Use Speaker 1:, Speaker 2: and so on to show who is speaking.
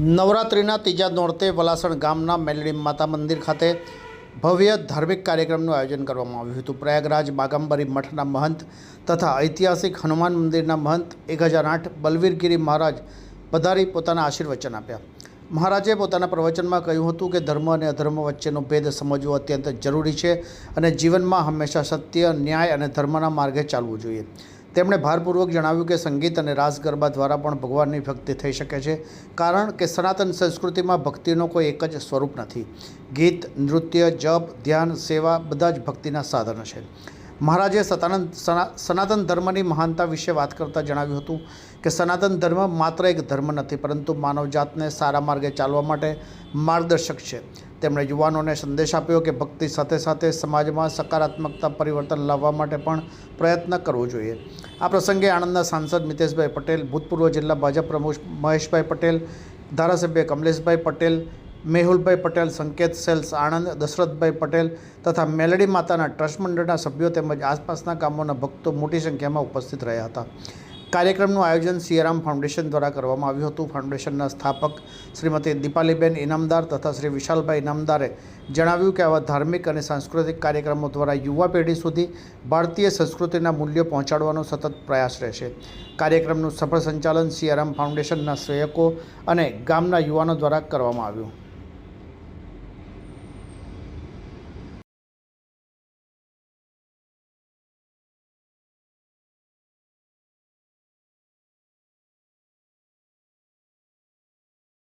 Speaker 1: નવરાત્રિના ત્રીજા નોરતે વલાસણ ગામના મેલડી માતા મંદિર ખાતે ભવ્ય ધાર્મિક કાર્યક્રમનું આયોજન કરવામાં આવ્યું હતું. પ્રયાગરાજ બાગંબરી મઠના મહંત તથા ઐતિહાસિક હનુમાન મંદિરના મહંત એક હજાર આઠ બલવીરગીરી મહારાજ પધારી પોતાના આશીર્વચન આપ્યા. મહારાજે પોતાના પ્રવચનમાં કહ્યું હતું કે ધર્મ અને અધર્મ વચ્ચેનો ભેદ સમજવો અત્યંત જરૂરી છે અને જીવનમાં હંમેશા સત્ય, ન્યાય અને ધર્મના માર્ગે ચાલવું જોઈએ. તેમણે ભારપૂર્વક જણાવ્યું કે સંગીત અને રાસ ગરબા દ્વારા પણ ભગવાનની ભક્તિ થઈ શકે છે, કારણ કે સનાતન સંસ્કૃતિમાં ભક્તિનો કોઈ એક જ સ્વરૂપ નથી. ગીત, નૃત્ય, જપ, ધ્યાન, સેવા બધા જ ભક્તિના સાધનો છે. મહારાજે સતાનંદ સના- સનાતન ધર્મની મહાનતા વિશે વાત કરતાં જણાવ્યું હતું કે સનાતન ધર્મ માત્ર એક ધર્મ નથી, પરંતુ માનવજાતને સારા માર્ગે ચાલવા માટે માર્ગદર્શક છે. તેમણે યુવાનોને સંદેશ આપ્યો કે ભક્તિ સાથે સાથે સમાજમાં સકારાત્મકતા પરિવર્તન લાવવા માટે પણ પ્રયત્ન કરવો જોઈએ. આ પ્રસંગે આણંદના સાંસદ મિતેશભાઈ પટેલ, ભૂતપૂર્વ જિલ્લા ભાજપ પ્રમુખ મહેશભાઈ પટેલ, ધારાસભ્ય કમલેશભાઈ પટેલ મેહુલભાઈ પટેલ, સંકેત સેલ્સ આણંદ દશરથભાઈ પટેલ તથા મેલડી માતાના ટ્રસ્ટ મંડળના સભ્યો તેમજ આસપાસના ગામોના ભક્તો મોટી સંખ્યામાં ઉપસ્થિત રહ્યા હતા. કાર્યક્રમનું આયોજન સિયારામ ફાઉન્ડેશન દ્વારા કરવામાં આવ્યું હતું. ફાઉન્ડેશનના સ્થાપક શ્રીમતી દીપાલીબેન ઇનામદાર તથા શ્રી વિશાલભાઈ ઇનામદારે જણાવ્યું કે આવા ધાર્મિક અને સાંસ્કૃતિક કાર્યક્રમો દ્વારા યુવા પેઢી સુધી ભારતીય સંસ્કૃતિના મૂલ્યો પહોંચાડવાનો સતત પ્રયાસ રહેશે. કાર્યક્રમનું સફળ સંચાલન સિયારામ ફાઉન્ડેશનના શ્રેયકો અને ગામના યુવાનો દ્વારા કરવામાં આવ્યું.